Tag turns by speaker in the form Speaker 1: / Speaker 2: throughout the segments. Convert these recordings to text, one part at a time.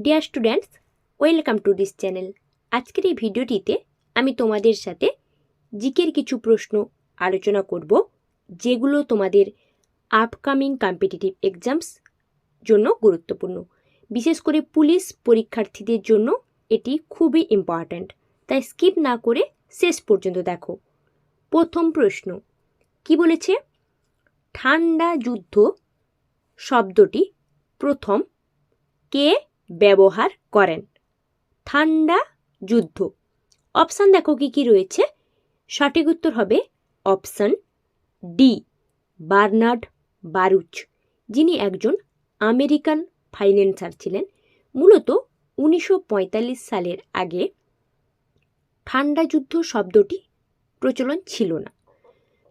Speaker 1: Dear students welcome to this channel আজকের এই ভিডিওটিতে আমি তোমাদের সাথে জিকের কিছু প্রশ্ন আলোচনা করব, যেগুলো তোমাদের আপকামিং কম্পিটিটিভ এক্সামস জন্য গুরুত্বপূর্ণ। বিশেষ করে পুলিশ পরীক্ষার্থীদের জন্য এটি খুবই ইম্পর্ট্যান্ট তাই স্কিপ না করে শেষ পর্যন্ত দেখো। প্রথম প্রশ্ন, কি বলেছে? ঠান্ডা যুদ্ধ শব্দটি প্রথম কে ব্যবহার করেন। ঠান্ডা যুদ্ধ। অপশান দেখো কি কি রয়েছে। সঠিক উত্তর হবে অপশান ডি, বার্নার্ড বারুচ, যিনি একজন আমেরিকান ফাইন্যান্সার ছিলেন। মূলত উনিশশো পঁয়তাল্লিশ সালের আগে ঠান্ডা যুদ্ধ শব্দটি প্রচলন ছিল না।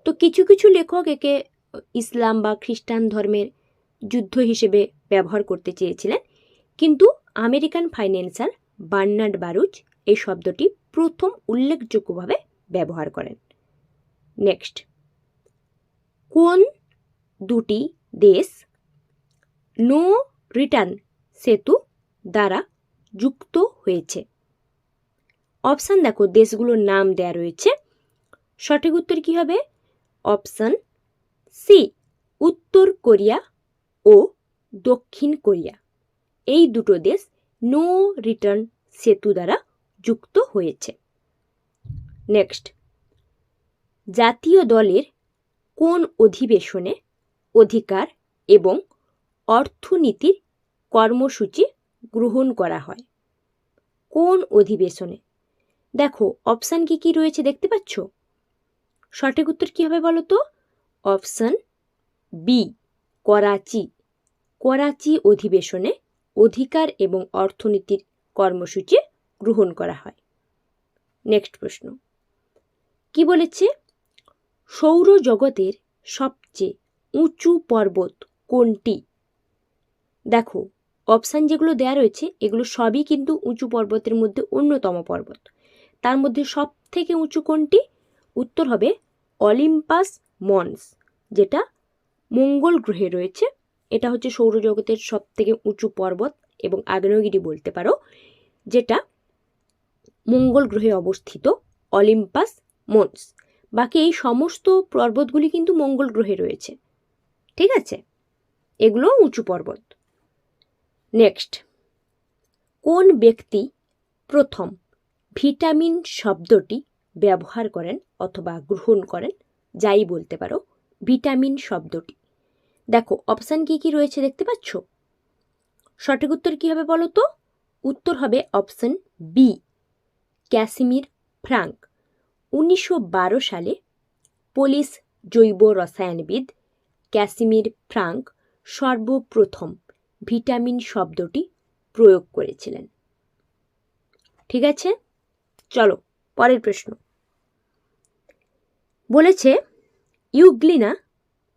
Speaker 1: তো কিছু কিছু লেখক একে ইসলাম বা খ্রিস্টান ধর্মের যুদ্ধ হিসেবে ব্যবহার করতে চেয়েছিলেন। কিন্তু আমেরিকান ফাইন্যান্সার বার্নার্ড বারুচ এই শব্দটি প্রথম উল্লেখযোগ্যভাবে ব্যবহার করেন। নেক্সট। কোন দুটি দেশ নো রিটার্ন সেতু দ্বারা যুক্ত হয়েছে? অপশান দেখো, দেশগুলোর নাম দেয়া রয়েছে। সঠিক উত্তর কী হবে? অপশান সি, উত্তর কোরিয়া ও দক্ষিণ কোরিয়া। এই দুটো দেশ নো রিটার্ন সেতু দ্বারা যুক্ত হয়েছে। নেক্সট জাতীয় দলের কোন অধিবেশনে অধিকার এবং অর্থনীতির কর্মসূচি গ্রহণ করা হয়? কোন অধিবেশনে? দেখো অপশান কি কি রয়েছে দেখতে পাচ্ছ? সঠিক উত্তর কী হবে বলো তো? Option B Karachi. করাচি অধিবেশনে অধিকার এবং অর্থনীতির কর্মসূচি গ্রহণ করা হয়। নেক্সট প্রশ্ন। কি বলেছে? সৌরজগতের সবচেয়ে উঁচু পর্বত কোনটি? দেখো অপশান যেগুলো দেয়া রয়েছে, এগুলো সবই কিন্তু উঁচু পর্বতের মধ্যে অন্যতম পর্বত। তার মধ্যে সব থেকে উঁচু কোনটি? উত্তর হবে অলিম্পাস মন্স, যেটা মঙ্গল গ্রহে রয়েছে। এটা হচ্ছে সৌরজগতের সব থেকে উঁচু পর্বত এবং আগ্নেয়গিরি বলতে পারো, যেটা মঙ্গল গ্রহে অবস্থিত অলিম্পাস মন্স বাকি এই সমস্ত পর্বতগুলি কিন্তু মঙ্গল গ্রহে রয়েছে। ঠিক আছে? এগুলো উঁচু পর্বত। নেক্সট কোন ব্যক্তি প্রথম ভিটামিন শব্দটি ব্যবহার করেন অথবা গ্রহণ করেন, যাই বলতে পারো, ভিটামিন শব্দটি? দেখো অপশান কি কি রয়েছে দেখতে পাচ্ছ? সঠিক উত্তর কী হবে বলো তো? উত্তর হবে অপশান বি ক্যাসিমির ফ্রাঙ্ক। উনিশশো বারো সালে পুলিশ জৈব রসায়নবিদ ক্যাসিমির ফ্রাঙ্ক সর্বপ্রথম ভিটামিন শব্দটি প্রয়োগ করেছিলেন। ঠিক আছে? চলো, পরের প্রশ্ন। বলেছে, ইউগ্লিনা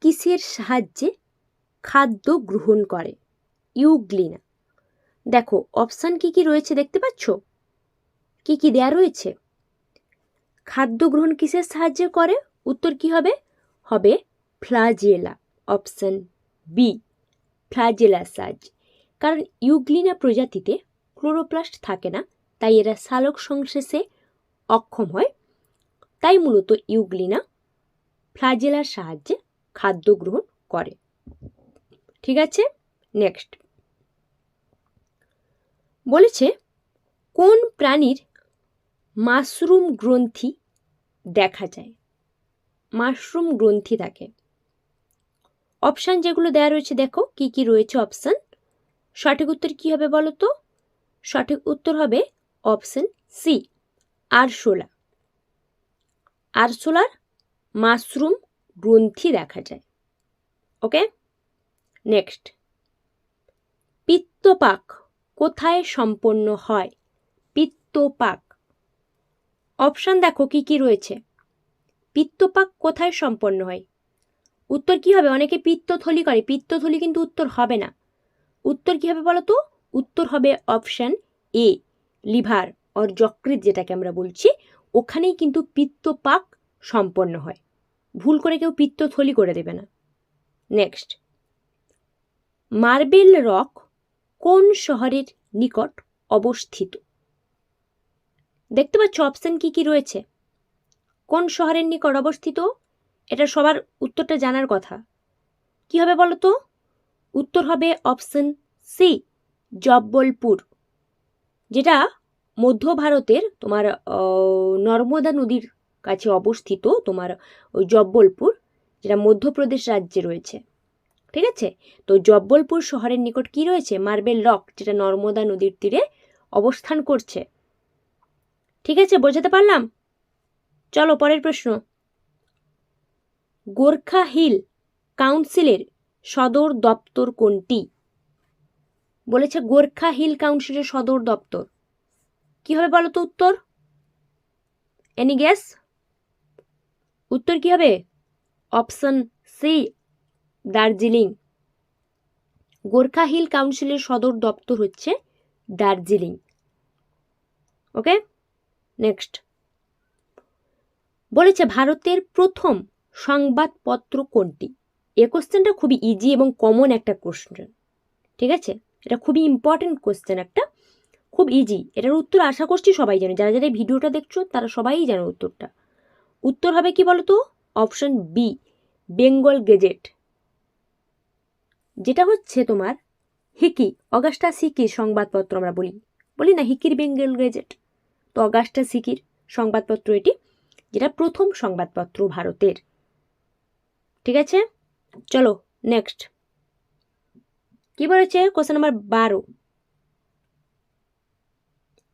Speaker 1: কিসের সাহায্যে খাদ্য গ্রহণ করে। ইউগ্লিনা। দেখো, অপশান কি কি রয়েছে দেখতে পাচ্ছ? কি কি দেয়া রয়েছে? খাদ্য গ্রহণ কিসের সাহায্যে করে? উত্তর কি হবে? হবে ফ্লাজেলা, অপশান বি ফ্লাজেলা সাহায্যে কারণ ইউগ্লিনা প্রজাতিতে ক্লোরোপ্লাস্ট থাকে না, তাই এরা সালোক সংশ্লেষে অক্ষম হয়। তাই মূলত ইউগ্লিনা ফ্লাজেলার সাহায্যে খাদ্য গ্রহণ করে। ঠিক আছে? নেক্সট বলেছে, কোন প্রাণীর মাশরুম গ্রন্থি দেখা যায়? মাশরুম গ্রন্থি থাকে। অপশান যেগুলো দেওয়া রয়েছে, দেখো, কি কি রয়েছে অপশান সঠিক উত্তর কী হবে বলো তো সঠিক উত্তর হবে অপশান সি আরশোলা। আরশোলার মাশরুম গ্রন্থি দেখা যায়। Okay next. পিত্তপাক কোথায় সম্পন্ন হয়? পিত্তপাক। অপশান দেখো কি কি রয়েছে। পিত্তপাক কোথায় সম্পন্ন হয়? উত্তর কি হবে? অনেকে পিত্তথলি করে। পিত্তথলি কিন্তু উত্তর হবে না। উত্তর কী হবে বলো তো উত্তর হবে অপশান এ, লিভার অর যকৃত যেটাকে আমরা বলছি। ওখানেই কিন্তু পিত্তপাক সম্পন্ন হয়। ভুল করে কেউ পিত্তথলি করে দেবে না। নেক্সট। মার্বেল রক কোন শহরের নিকট অবস্থিত? দেখতে পাচ্ছ অপশান কী কী রয়েছে। কোন শহরের নিকট অবস্থিত? এটা সবার উত্তরটা জানার কথা। কি হবে বলো তো উত্তর হবে অপশন সি জব্বলপুর, যেটা মধ্য ভারতের তোমার নর্মদা নদীর কাছে অবস্থিত তোমার জব্বলপুর, যেটা মধ্যপ্রদেশ রাজ্যে রয়েছে। ঠিক আছে? তো জব্বলপুর শহরের নিকট কি রয়েছে মার্বেল রক, যেটা নর্মদা নদীর তীরে অবস্থান করছে? ঠিক আছে, বোঝাতে পারলাম? চলো, পরের প্রশ্ন। গোর্খা হিল কাউন্সিলের সদর দপ্তর কোনটি? বলেছে গোর্খা হিল কাউন্সিলের সদর দপ্তর। কি হবে বলো তো উত্তর? এনি গ্যাস উত্তর কি হবে? Option C Darjeeling. Gorkha hill কাউন্সিলের সদর দপ্তর হচ্ছে দার্জিলিং। ওকে? নেক্সট। বলেছে, ভারতের প্রথম সংবাদপত্র কোনটি? এ কোশ্চেনটা খুবই ইজি এবং কমন একটা কোশ্চেন ঠিক আছে? এটা খুবই ইম্পর্টেন্ট কোশ্চেন একটা। খুব ইজি এটার উত্তর আশা করছি সবাই জানে। যারা যারা এই ভিডিওটা দেখছ, তারা সবাই জানে উত্তরটা। উত্তর হবে কি বলো তো অপশন বি বেঙ্গল গেজেট যেটা হচ্ছে তোমার হিকি, অগাস্টা সিকির সংবাদপত্র আমরা বলি। বলি না, হিকির বেঙ্গল গেজেট। তো অগাস্টা সিকির সংবাদপত্র এটি, যেটা প্রথম সংবাদপত্র ভারতের। ঠিক আছে? চলো নেক্সট কি বলেছে? কোশ্চেন নাম্বার বারো।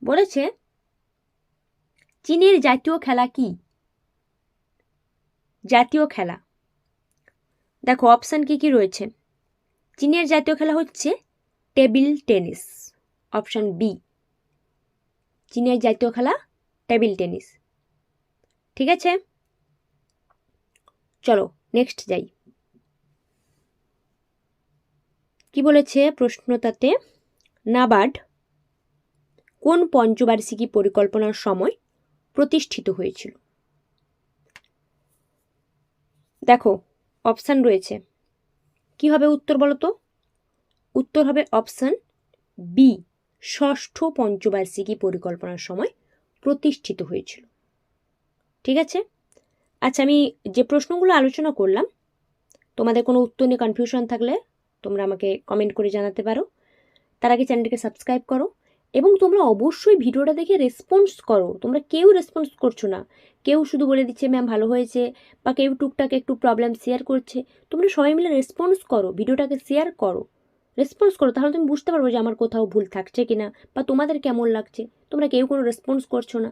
Speaker 1: বলেছে, চীনের জাতীয় খেলা কি? জাতীয় খেলা। দেখো অপশান কি কি রয়েছে? চীনের জাতীয় খেলা হচ্ছে টেবিল টেনিস, অপশান বি। চীনের জাতীয় খেলা টেবিল টেনিস। ঠিক আছে? চলো নেক্সট যাই। কি বলেছে প্রশ্নটাতে? নাবার্ড, কোন পঞ্চবার্ষিকী পরিকল্পনার সময় প্রতিষ্ঠিত হয়েছিল? দেখো অপশান রয়েছে। কি হবে উত্তর বলো তো? উত্তর হবে অপশান বি ষষ্ঠ পঞ্চবার্ষিকী পরিকল্পনার সময় প্রতিষ্ঠিত হয়েছিল। ঠিক আছে? আচ্ছা আমি যে প্রশ্নগুলো আলোচনা করলাম, তোমাদের কোনো উত্তর নিয়ে কনফিউশন থাকলে তোমরা আমাকে কমেন্ট করে জানাতে পারো। তার আগে চ্যানেলটিকে সাবস্ক্রাইব করো। এবং তোমরা অবশ্যই ভিডিওটা দেখে রেসপন্স করো। তোমরা কেউ রেসপন্স করছ না। কেউ শুধু বলে দিচ্ছে ম্যাম ভালো হয়েছে, বা কেউ টুকটাক একটু প্রবলেম শেয়ার করছে। তোমরা সবাই মিলে রেসপন্স করো, ভিডিওটাকে শেয়ার করো। রেসপন্স করো, তাহলে তুমি বুঝতে পারব যে আমার কোথাও ভুল থাকছে কিনা, বা তোমাদের কেমন লাগছে। তোমরা কেউ কোনো রেসপন্স করছ না।